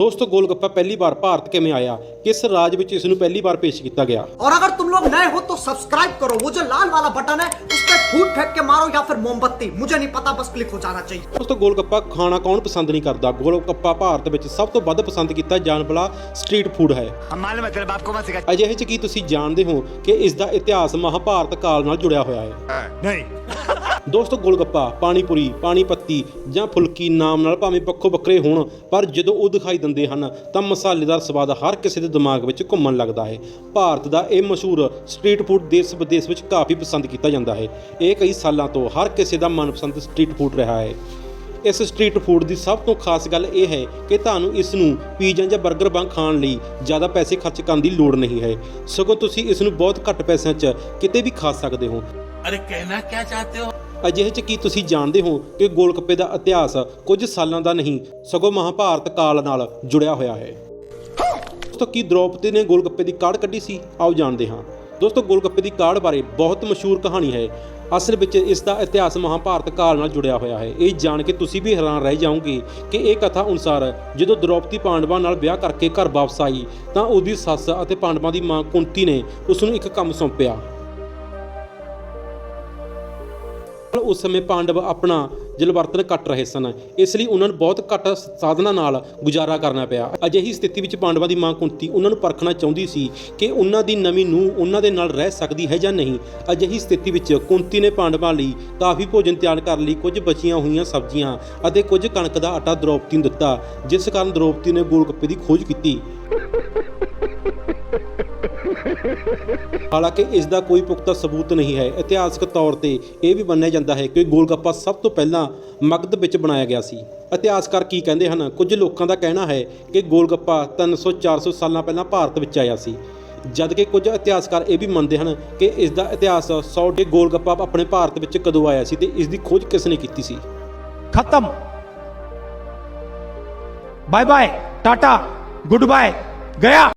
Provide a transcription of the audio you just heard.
ਦੋਸਤੋ ਗੋਲਗੱਪਾ ਪਹਿਲੀ ਵਾਰ ਭਾਰਤ ਕਿਵੇਂ ਆਇਆ ਕਿਸ ਰਾਜ ਵਿੱਚ ਇਸ ਨੂੰ ਪਹਿਲੀ ਵਾਰ ਪੇਸ਼ ਕੀਤਾ ਗਿਆ और अगर तुम लोग नए हो तो सब्सक्राइब करो वो जो लाल वाला बटन है उस पर फूट फेंक के मारो या फिर मोमबत्ती मुझे नहीं पता बस क्लिक हो जाना चाहिए ਦੋਸਤੋ ਗੋਲਗੱਪਾ ਖਾਣਾ ਕੌਣ ਪਸੰਦ ਨਹੀਂ ਕਰਦਾ ਗੋਲਗੱਪਾ ਭਾਰਤ ਵਿੱਚ ਸਭ ਤੋਂ ਵੱਧ ਪਸੰਦ ਕੀਤਾ ਜਾਣ ਵਾਲਾ ਸਟਰੀਟ ਫੂਡ ਹੈ हम मालूम है तेरे बाप को मत सिखा ਅਜਿਹੇ ਚ ਕੀ ਤੁਸੀਂ ਜਾਣਦੇ ਹੋ ਕਿ ਇਸ ਦਾ ਇਤਿਹਾਸ ਮਹਾਭਾਰਤ ਕਾਲ ਨਾਲ ਜੁੜਿਆ ਹੋਇਆ ਹੈ नहीं ਦੋਸਤੋ ਗੋਲਗੱਪਾ, ਪਾਣੀਪੁਰੀ, ਪਾਣੀਪੱਤੀ ਜਾਂ ਫੁਲਕੀ ਨਾਮ ਨਾਲ ਭਾਵੇਂ ਪੱਖੋ ਬੱਕਰੇ ਹੋਣ, ਪਰ ਜਦੋਂ ਉਹ ਦਿਖਾਈ ਦਿੰਦੇ ਹਨ, ਤਾਂ ਮਸਾਲੇਦਾਰ ਸਵਾਦ ਹਰ ਕਿਸੇ ਦੇ ਦਿਮਾਗ ਵਿੱਚ ਘੁੰਮਣ ਲੱਗਦਾ ਹੈ। ਭਾਰਤ ਦਾ ਇਹ ਮਸ਼ਹੂਰ ਸਟਰੀਟ ਫੂਡ ਦੇਸ਼ ਵਿਦੇਸ਼ ਵਿੱਚ ਕਾਫੀ ਪਸੰਦ ਕੀਤਾ ਜਾਂਦਾ ਹੈ। ਇਹ ਕਈ ਸਾਲਾਂ ਤੋਂ ਹਰ ਕਿਸੇ ਦਾ ਮਨਪਸੰਦ ਸਟਰੀਟ ਫੂਡ ਰਿਹਾ ਹੈ। ਇਸ ਸਟਰੀਟ ਫੂਡ ਦੀ ਸਭ ਤੋਂ ਖਾਸ ਗੱਲ ਇਹ ਹੈ ਕਿ ਤੁਹਾਨੂੰ ਇਸ ਨੂੰ ਪੀਜ਼ਾ ਜਾਂ 버ਗਰ ਵਾਂਗ ਖਾਣ ਲਈ ਜ਼ਿਆਦਾ ਪੈਸੇ ਖਰਚ ਕਰਨ ਦੀ ਲੋੜ ਨਹੀਂ ਹੈ। ਸਗੋਂ ਤੁਸੀਂ ਇਸ ਨੂੰ ਬਹੁਤ ਘੱਟ ਪੈਸਿਆਂ 'ਚ ਕਿਤੇ ਵੀ ਖਾ ਸਕਦੇ ਹੋ। ਅਰੇ ਕਹਿਣਾ ਕੀ ਚਾਹਤੇ ਹੋ? ਅਜਿਹੇ ਚ ਕੀ ਤੁਸੀਂ ਜਾਣਦੇ ਹੋ ਕਿ ਗੋਲਗੱਪੇ ਦਾ ਇਤਿਹਾਸ ਕੁਝ ਸਾਲਾਂ ਦਾ ਨਹੀਂ, ਸਗੋਂ ਮਹਾਭਾਰਤ ਕਾਲ ਨਾਲ ਜੁੜਿਆ ਹੋਇਆ ਹੈ? ਦੋਸਤੋ, ਕੀ ਦ੍ਰੋਪਦੀ ਨੇ ਗੋਲਗੱਪੇ ਦੀ ਕਾਢ ਕੱਢੀ ਸੀ? ਆਓ ਜਾਣਦੇ ਹਾਂ। ਦੋਸਤੋ ਗੋਲਗੱਪੇ ਦੀ ਕਾਢ ਬਾਰੇ ਬਹੁਤ ਮਸ਼ਹੂਰ ਕਹਾਣੀ ਹੈ। ਅਸਲ ਵਿੱਚ ਇਸ ਦਾ ਇਤਿਹਾਸ ਮਹਾਭਾਰਤ ਕਾਲ ਨਾਲ ਜੁੜਿਆ ਹੋਇਆ ਹੈ। ਇਹ ਜਾਣ ਕੇ ਤੁਸੀਂ ਵੀ ਹੈਰਾਨ ਰਹਿ ਜਾਓਗੇ ਕਿ ਇਹ ਕਥਾ ਅਨੁਸਾਰ ਜਦੋਂ ਦ੍ਰੋਪਦੀ ਪਾਂਡਵਾਂ ਨਾਲ ਵਿਆਹ ਕਰਕੇ ਘਰ ਵਾਪਸ ਆਈ, ਤਾਂ ਉਹਦੀ ਸੱਸ ਅਤੇ ਪਾਂਡਵਾਂ ਦੀ ਮਾਂ ਕੁੰਤੀ ਨੇ ਉਸ ਨੂੰ ਇੱਕ ਕੰਮ ਸੌਂਪਿਆ। ਉਸ ਸਮੇਂ ਪਾਂਡਵ ਆਪਣਾ ਜਲਵਰਤਨ ਕੱਟ ਰਹੇ ਸਨ। ਇਸ ਲਈ ਉਹਨਾਂ ਨੂੰ ਬਹੁਤ ਘੱਟ ਸਾਧਨਾਂ ਨਾਲ ਗੁਜ਼ਾਰਾ ਕਰਨਾ ਪਿਆ। ਅਜਿਹੀ ਸਥਿਤੀ ਵਿੱਚ ਪਾਂਡਵਾਂ ਦੀ ਮਾਂ ਕੁੰਤੀ ਉਹਨਾਂ ਨੂੰ ਪਰਖਣਾ ਚਾਹੁੰਦੀ ਸੀ ਕਿ ਉਹਨਾਂ ਦੀ ਨਵੀਂ ਨੂੰ ਉਹਨਾਂ ਦੇ ਨਾਲ ਰਹਿ ਸਕਦੀ ਹੈ ਜਾਂ ਨਹੀਂ। ਅਜਿਹੀ ਸਥਿਤੀ ਵਿੱਚ ਕੁੰਤੀ ਨੇ ਪਾਂਡਵਾਂ ਲਈ ਕਾਫੀ ਭੋਜਨ ਤਿਆਰ ਕਰਨ ਲਈ ਕੁਝ ਬਚੀਆਂ ਹੋਈਆਂ ਸਬਜ਼ੀਆਂ ਅਤੇ ਕੁਝ ਕਣਕ ਦਾ ਆਟਾ ਦ੍ਰੋਪਦੀ ਨੂੰ ਦਿੱਤਾ, ਜਿਸ ਕਾਰਨ ਦ੍ਰੋਪਦੀ ਨੇ ਗੋਲਗੱਪੇ ਦੀ ਖੋਜ ਕੀਤੀ। ਹਾਲਾਂਕਿ ਇਸ ਦਾ ਕੋਈ ਪੁਖਤਾ ਸਬੂਤ ਨਹੀਂ ਹੈ। ਇਤਿਹਾਸਕ ਤੌਰ ਤੇ ਇਹ ਵੀ ਮੰਨਿਆ ਜਾਂਦਾ ਹੈ ਕਿ ਗੋਲਗੱਪਾ ਸਭ ਤੋਂ ਪਹਿਲਾਂ ਮਗਧ ਵਿੱਚ ਬਣਾਇਆ ਗਿਆ ਸੀ। ਇਤਿਹਾਸਕਾਰ ਕੀ ਕਹਿੰਦੇ ਹਨ? ਕੁਝ ਲੋਕਾਂ ਦਾ ਕਹਿਣਾ ਹੈ ਕਿ ਗੋਲਗੱਪਾ 300-400 ਸਾਲਾਂ ਪਹਿਲਾਂ ਭਾਰਤ ਵਿੱਚ ਆਇਆ ਸੀ। ਜਦ ਕਿ ਕੁਝ ਇਤਿਹਾਸਕਾਰ ਇਹ ਵੀ ਮੰਨਦੇ ਹਨ ਕਿ ਇਸ ਦਾ ਇਤਿਹਾਸ 100 ਦੇ ਗੋਲਗੱਪਾ ਆਪਣੇ ਭਾਰਤ ਵਿੱਚ ਕਦੋਂ ਆਇਆ ਸੀ ਤੇ ਇਸ ਦੀ ਖੋਜ ਕਿਸ ਨੇ ਕੀਤੀ ਸੀ? ਖਤਮ। Bye bye tata goodbye ਗਿਆ